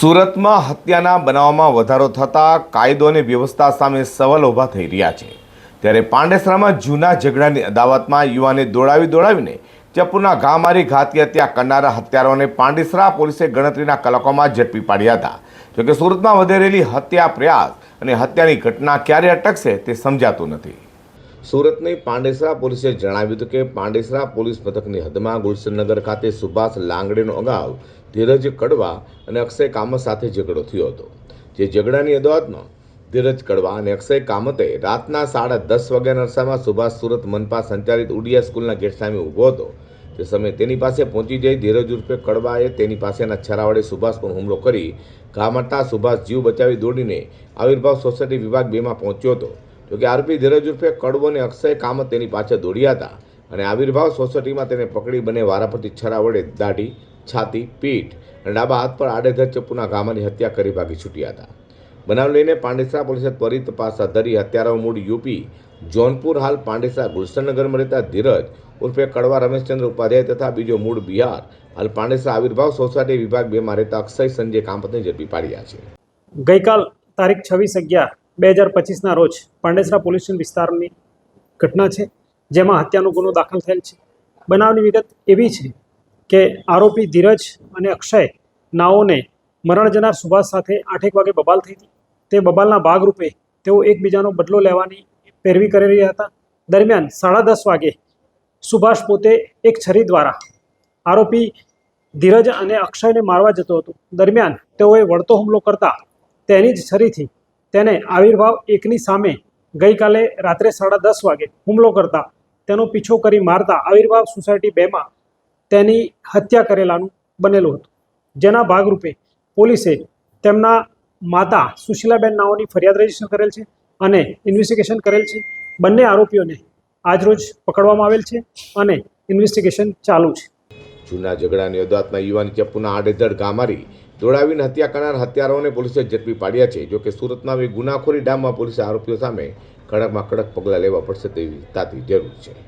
સુરતમાં હત્યાના બનાવમાં વધારો થતાં કાયદો અને વ્યવસ્થા સામે સવાલ ઊભા થઈ રહ્યા છે. ત્યારે પાંડેસરામાં જૂના ઝઘડાની અદાવતમાં યુવાને દોડાવી દોડાવીને ચપ્પુના ઘા મારી ઘાતી હત્યા કરનારા હત્યારાઓને પાંડેસરા પોલીસે ગણતરીના કલાકોમાં ઝડપી પાડ્યા હતા. જોકે સુરતમાં વધેરેલી હત્યા પ્રયાસ અને હત્યાની ઘટના ક્યારે અટકશે તે સમજાતું નથી. સુરતની પાંડેસરા પોલીસે જણાવ્યું હતું કે પાંડેસરા પોલીસ મથકની હદમાં ગુલશનનગર ખાતે સુભાષ લાંગડેનો અગાઉ ધીરજ કડવા અને અક્ષય કામત સાથે ઝઘડો થયો હતો. જે ઝઘડાની અદાવતમાં ધીરજ કડવા અને અક્ષય કામતે રાતના સાડા દસ વાગ્યાના અરસામાં સુભાષ સુરત મનપા સંચાલિત ઉડિયા સ્કૂલના ગેટ સામે ઊભો હતો. તે સમયે તેની પાસે પહોંચી જઈ ધીરજ ઉર્ફે કડવાએ તેની પાસેના છરા વડે સુભાષ પર હુમલો કરી ઘા સુભાષ જીવ બચાવી દોડીને આવિર્ભાવ સોસાયટી વિભાગ બેમાં પહોંચ્યો હતો. જોકે આરોપી ધીરજ ઉર્ફે કડવો અને અક્ષય કામત તેની પાછળ દોડ્યા હતા અને આવિર્ભાવ સોસાયટીમાં તેને પકડી બંને વારાફરતી છરા વડે દાઢી, છાતી, પીઠ અને ડાબા હાથ પર આડેધર ચપ્પુના ગામાની હત્યા કરી ભાગી છૂટ્યા હતા. બનાવ લઈને પાંડેસરા પોલીસે ત્વરિત તપાસ હાથ ધરી હત્યારાઓ મૂળ યુપી, જોનપુર હાલ પાંડેસરા ગુલશનનગરમાં રહેતા ધીરજ ઉર્ફે કડવા રમેશચંદ્ર ઉપાધ્યાય તથા બીજો મૂળ બિહાર, હાલ પાંડેસરા આવિર્ભાવ સોસાયટી વિભાગ બેમાં રહેતા અક્ષય સંજય કામતને ઝડપી પાડ્યા છે. ગઈકાલ તારીખ છવ્વીસ અગિયાર બે હજાર પચીસના રોજ પાંડેસરા પોલીસ સ્ટેશન વિસ્તારની ઘટના છે, જેમાં હત્યાનો ગુનો દાખલ થયેલ છે. બનાવની વિગત એવી છે કે આરોપી ધીરજ અને અક્ષય નાઓને મરણ જનાર સુભાષ સાથે આઠેક વાગે બબાલ થઈ હતી. તે બબાલના ભાગરૂપે તેઓ એકબીજાનો બદલો લેવાની પેરવી કરી રહ્યા હતા. દરમિયાન સાડા દસ વાગે સુભાષ પોતે એક છરી દ્વારા આરોપી ધીરજ અને અક્ષયને મારવા જતો હતો. દરમિયાન તેઓએ વળતો હુમલો કરતા તેની જ છરીથી તેને આવિર્ભાવ એકની સામે ગઈકાલે રાત્રે સાડા દસ વાગે હુમલો કરતા, તેનો પીછો કરી મારતા આવિર્ભાવ સોસાયટી બેમાં તેની હત્યા કરેલાનું બનેલું હતું. જેના ભાગરૂપે પોલીસે તેમના માતા સુશીલાબેન નાઓની ફરિયાદ રજિસ્ટર કરેલ છે અને ઇન્વેસ્ટિગેશન કરેલ છે. બંને આરોપીઓને આજરોજ પકડવામાં આવેલ છે અને ઇન્વેસ્ટિગેશન ચાલુ છે. જૂના ઝઘડાની અદાવતમાં યુવાન ચપ્પુના આડેધડ ઘા મારી દોડાવીને હત્યા કરનાર હત્યારાઓને પોલીસે ઝડપી પાડ્યા છે. જોકે સુરતના આવી ગુનાખોરી ડામમાં પોલીસે આરોપીઓ સામે કડકમાં કડક પગલાં લેવા પડશે તેવી તાતી જરૂર છે.